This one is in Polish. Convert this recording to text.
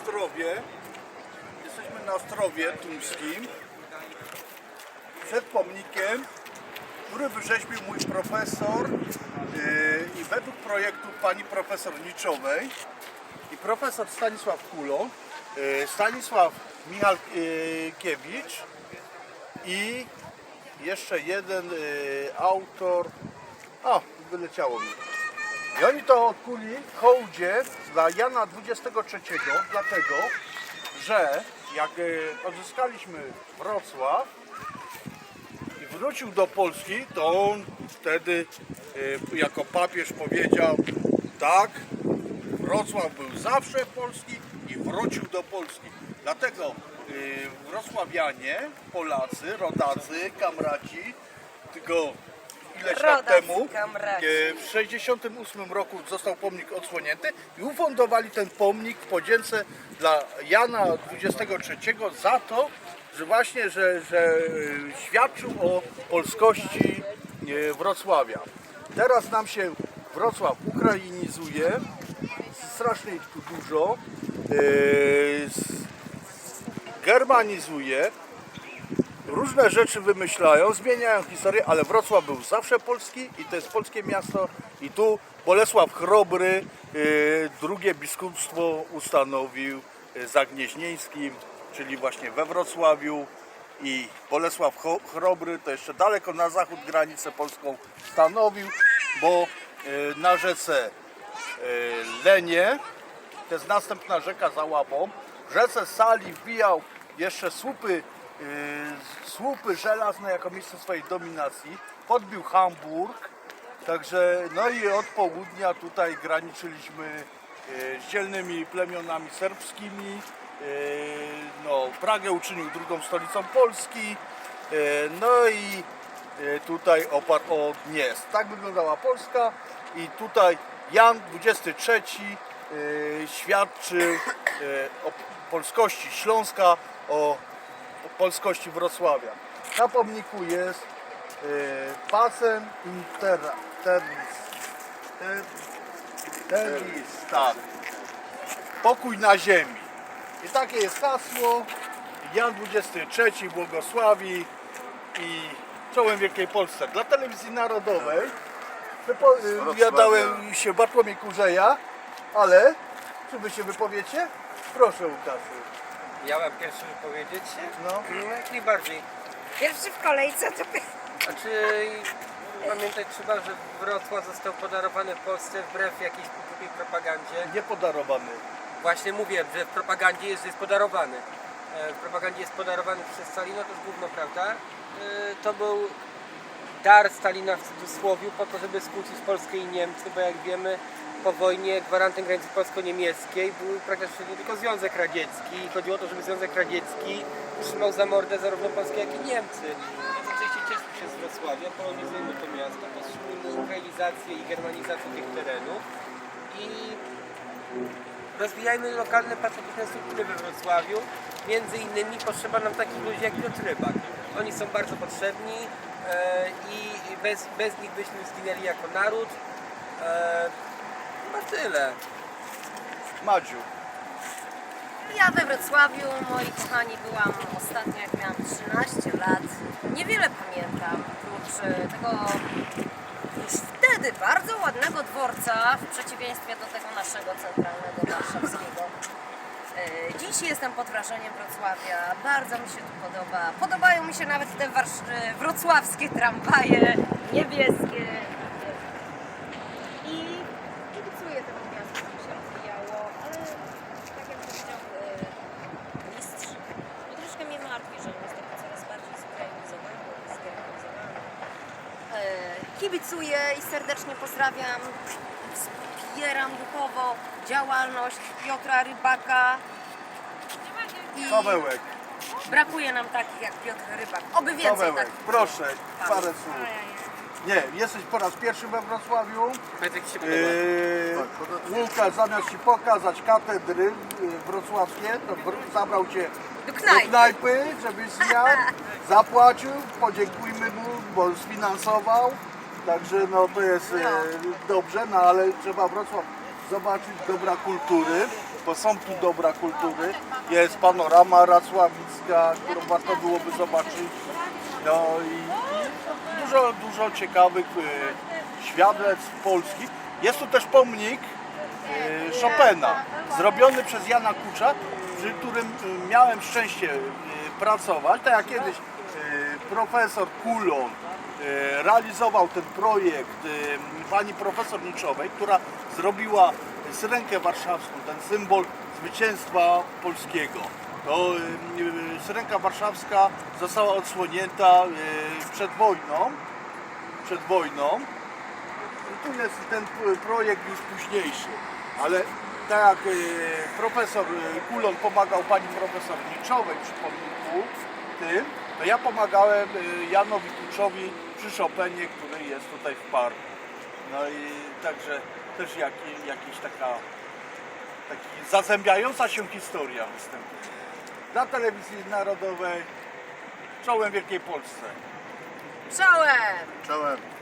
Ostrowie. Jesteśmy na Ostrowie Tumskim. Przed pomnikiem, który wyrzeźbił mój profesor yy, i według projektu pani profesor Niczowej i profesor Stanisław Kulo, yy, Stanisław Michalkiewicz i jeszcze jeden yy, autor. O, wyleciało mi. I oni to odkuli w hołdzie dla Jana XXIII, dlatego, że jak e, odzyskaliśmy Wrocław i wrócił do Polski, to on wtedy e, jako papież powiedział tak, Wrocław był zawsze polski i wrócił do Polski. Dlatego e, wrocławianie, Polacy, rodacy, kamraci, tylko ileś lat Rodacy, temu. e, w 68 roku został pomnik odsłonięty i ufundowali ten pomnik w podzięce dla Jana XXIII za to, że właśnie, że, że e, świadczył o polskości e, Wrocławia. Teraz nam się Wrocław ukrainizuje, strasznie ich tu dużo, e, s- germanizuje, różne rzeczy wymyślają, zmieniają historię, ale Wrocław był zawsze polski i to jest polskie miasto i tu Bolesław Chrobry y, drugie biskupstwo ustanowił y, za Gnieźnieńskim, czyli właśnie we Wrocławiu i Bolesław Chrobry to jeszcze daleko na zachód granicę polską stanowił, bo y, na rzece Lenie, to jest następna rzeka za Łapą. W rzece Sali wbijał jeszcze słupy, słupy żelazne jako miejsce swojej dominacji. Podbił Hamburg. Także, no i od południa tutaj graniczyliśmy yy, z dzielnymi plemionami serbskimi. Yy, no, Pragę uczynił drugą stolicą Polski. Yy, no i tutaj oparł o Dniestr. Tak wyglądała Polska i tutaj Jan XXIII świadczył o polskości Śląska, o polskości Wrocławia. Na pomniku jest yy, Pacem Intera, Terris, ter, Terris, tak. Pokój na ziemi. I takie jest hasło. Jan XXIII błogosławi i czołem Wielkiej Polsce. Dla telewizji narodowej wypo- wypowiadałem się Bartłomiej Kurzeja, ale czy wy się wypowiecie? Proszę Łukaszu. Ja mam pierwszy wypowiedzieć się? No. No jak najbardziej. Pierwszy w kolejce to Znaczy pamiętać trzeba, że Wrocław został podarowany w Polsce wbrew jakiejś głupiej propagandzie. Niepodarowany. Właśnie mówię, że w propagandzie jest, jest podarowany. E, W propagandzie jest podarowany przez Stalina, to jest główna prawda. E, To był dar Stalina w cudzysłowie po to, żeby skłócić Polskę i Niemcy, bo jak wiemy po wojnie gwarantem granicy polsko-niemieckiej był praktycznie tylko Związek Radziecki i chodziło o to, żeby Związek Radziecki trzymał za mordę zarówno Polskę, jak i Niemcy. Więc oczywiście cieszmy się z Wrocławia, polonizujmy to miasto, powstrzymujmy ukrainizację i germanizację tych terenów i rozwijajmy lokalne patriotyczne struktury we Wrocławiu. Między innymi potrzeba nam takich ludzi jak Piotr Rybak. Oni są bardzo potrzebni e, i bez, bez nich byśmy zginęli jako naród. Chyba tyle. Madziu. ja we Wrocławiu, moi kochani, byłam ostatnio jak miałam 13 lat. Niewiele pamiętam, oprócz e, tego już wtedy bardzo ładnego dworca, w przeciwieństwie do tego naszego centralnego warszawskiego. E, Dziś jestem pod wrażeniem Wrocławia, bardzo mi się tu podoba. Podobają mi się nawet te e, wrocławskie tramwaje, niebieskie. I kibicuję temu miastu, żeby się rozwijało, ale tak jak powiedział e, mistrz, no troszkę mnie martwi, że on jest taki coraz bardziej zukreinizowany, zgermanizowany. E, Kibicuję i serdecznie pozdrawiam. Wspieram duchowo działalność Piotra Rybaka. I Pawełek. brakuje nam takich jak Piotr Rybak. Oby więcej Pawełek. takich. Proszę, Paweł. parę słów. Nie, jesteś po raz pierwszy we Wrocławiu. Jak się podoba. Yy, Łukasz zamiast Ci pokazać katedry yy, wrocławskie, to wr- zabrał Cię Do do knajpy. knajpy, żebyś zjadł, zapłacił, podziękujmy mu, bo sfinansował. Także no to jest e, dobrze, no ale trzeba Wrocław zobaczyć dobra kultury. bo są tu dobra kultury. Jest panorama racławicka, którą warto byłoby zobaczyć. No i dużo, dużo ciekawych e, świadectw polskich. Jest tu też pomnik e, Chopina, zrobiony przez Jana Kucza, przy którym e, miałem szczęście e, pracować. Tak jak kiedyś e, profesor Kulon realizował ten projekt e, pani profesor Niczowej, która zrobiła syrenkę warszawską, ten symbol zwycięstwa polskiego. To e, syrenka warszawska została odsłonięta e, przed wojną, przed wojną. I tu jest ten projekt już późniejszy, ale tak jak e, profesor e, Kulon pomagał pani profesor Niczowej przy pomniku tym, to ja pomagałem e, Janowi Kuczowi przy Chopinie, który jest tutaj w parku. No i także też jak, jakiś taka taki zazębiająca się historia występuje. Dla telewizji narodowej czołem Wielkiej Polsce. Czołem! Czołem.